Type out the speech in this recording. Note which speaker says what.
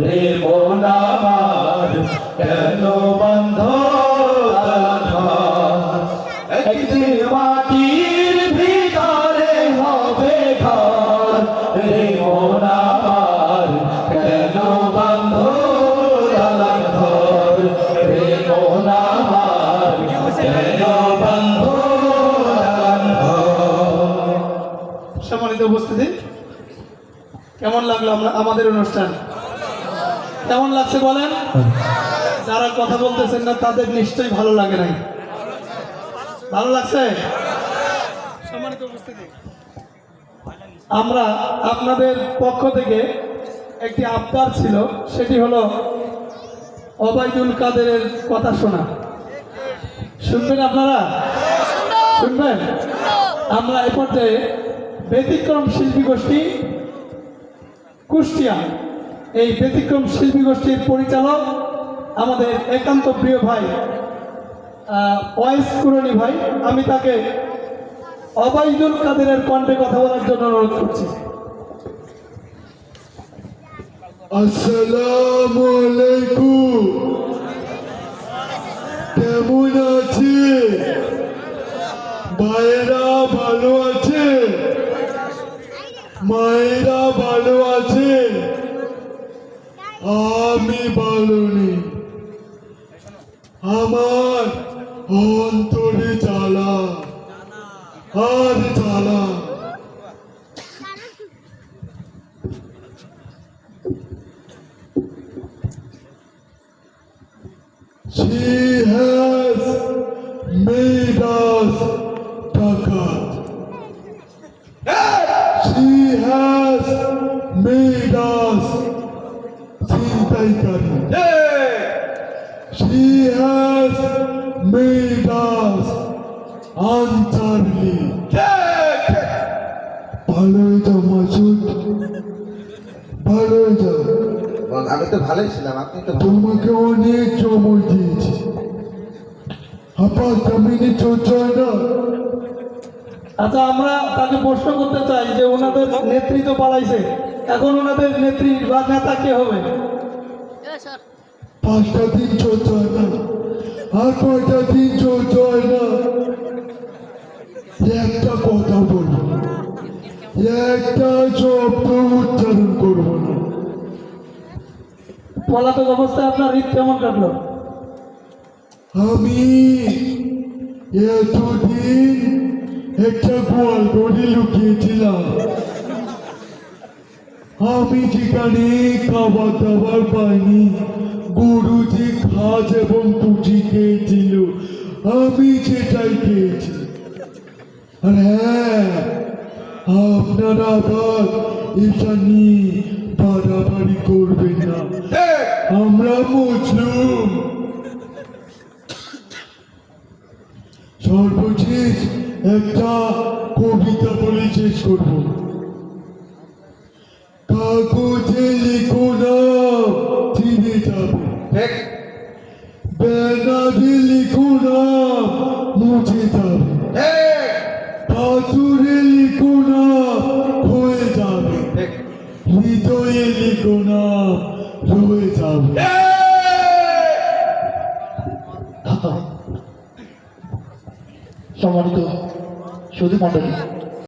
Speaker 1: রে মন আমার কেন বন্ধ একদিন মাটির ভিতরে হবে ঘর রে মন আমার কেন বন্ধ ঘর রে মন আমার কেন বন্ধ
Speaker 2: সম্মানিত উপস্থিতি, কেমন লাগল আমাদের অনুষ্ঠান? কেমন লাগছে বলেন? যারা কথা বলতেছেন না, তাদের নিশ্চয়ই ভালো লাগে নাই। ভালো লাগছে? আমরা আপনাদের পক্ষ থেকে একটি আবদার ছিল, সেটি হলো অবায়দুল কাদেরের কথা শোনা। শুনবেন আপনারা? শুনবেন? আমরা এ পর্যায়ে ব্যতিক্রম শিল্পী গোষ্ঠী কুষ্টিয়া এই ব্যতিক্রম শিল্পী গোষ্ঠীর পরিচালক আমাদের একান্ত প্রিয় ভাই ওয়াইস কুরনি ভাই, আমি তাকে অবাইদুল কাদেরের কণ্ঠে কথা বলার জন্য অনুরোধ করছি।
Speaker 3: আসসালামু আলাইকুম। কেমন আছে? ভাইয়েরা ভালো আছে? মায়েরা ভালো আছে? আমি ভালো আমার অন্তরে জ্বালা আর জ্বালা She has made us takat. She has made us ছিনতাইকারী She has made us আনসারলি ভালো হয়ে যাও মাসুদ ভালো যাও
Speaker 4: আমি তো ভালোই ছিলাম আপনি তো।
Speaker 3: তোমাকে অনেক চমক দিয়েছি। আপার জমিনে চোর না।
Speaker 2: আচ্ছা আমরা তাকে প্রশ্ন করতে চাই যে ওনাদের নেতৃত্ব পালাইছে। এখন ওনাদের নেত্রী বা নেতা কে হবে?
Speaker 3: পাঁচটা দিন চোর না। আর কয়টা দিন চোর না। একটা কথা বলব। একটা শব্দ উচ্চারণ করব না।
Speaker 2: পলাতক অবস্থায় আপনার ঈদ কেমন কাটলো?
Speaker 3: আমি এতদিন একটা গোয়াল গড়ে লুকিয়েছিলাম। আমি যেখানে খাবার দাবার পাইনি গরু যে ঘাস এবং পুঁজি খেয়েছিল। আমি সেটাই খেয়েছি। আর হ্যাঁ আপনারা আবার এটা নিয়ে বাড়াবাড়ি করবেন না। আমরা মুসলুম সর্বশেষ একটা কবিতা বলে শেষ করব। কাগজে লিখো না চিনে যাবে
Speaker 4: ঠিক
Speaker 3: ব্যানারে লিখো না মুছে যাবে।
Speaker 4: ঠিক
Speaker 3: পাথরে লিখো না হয়ে যাবে।
Speaker 4: ঠিক
Speaker 3: হৃদয়ে লিখো না রয়ে যাবে।
Speaker 5: সম্মানিত সুদী মণ্ডলী